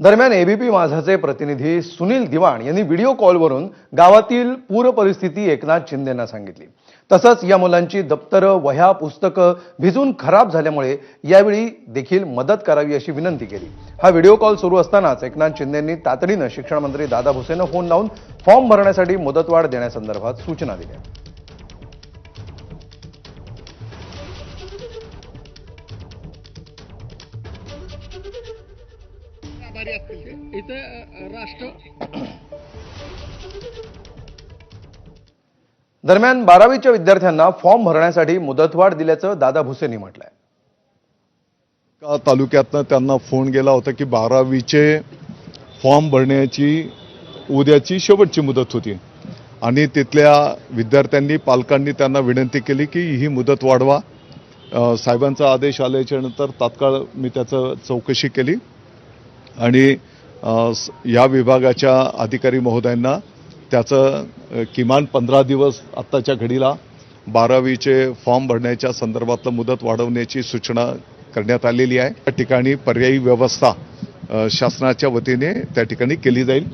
दरम्यान एबीपी माझाचे प्रतिनिधी सुनील दिवाण यांनी व्हिडिओ कॉलवरून गावातील पूर परिस्थिती एकनाथ शिंदेंना सांगितली. तसंच या मुलांची दप्तरं वह्या पुस्तकं भिजून खराब झाल्यामुळे यावेळी देखील मदत करावी अशी विनंती केली. हा व्हिडिओ कॉल सुरू असतानाच एकनाथ शिंदेंनी तातडीनं शिक्षण मंत्री दादा भुसेनं फोन लावून फॉर्म भरण्यासाठी मुदतवाढ देण्यासंदर्भात सूचना दिल्या. आभारी असतील इथं राष्ट्र दरम्यान बारावीच्या विद्यार्थ्यांना फॉर्म भरण्यासाठी मुदतवाढ दिल्याचं दादा भुसेंनी म्हटलंय. का तालुक्यातनं त्यांना फोन गेला होता की बारावीचे फॉर्म भरण्याची उद्याची शेवटची मुदत होती. आणि तिथल्या विद्यार्थ्यांनी पालकांनी त्यांना विनंती केली की ही मुदत वाढवा. साहेबांचा आदेश आल्याच्यानंतर तात्काळ मी त्याचं चौकशी केली. आणि या विभागाच्या अधिकारी महोदयांना त्याचं किमान पंधरा दिवस आत्ताच्या घडीला बारावीचे फॉर्म भरण्याच्या संदर्भातलं मुदत वाढवण्याची सूचना करण्यात आलेली आहे. त्या ठिकाणी पर्यायी व्यवस्था शासनाच्या वतीने त्या ठिकाणी केली जाईल.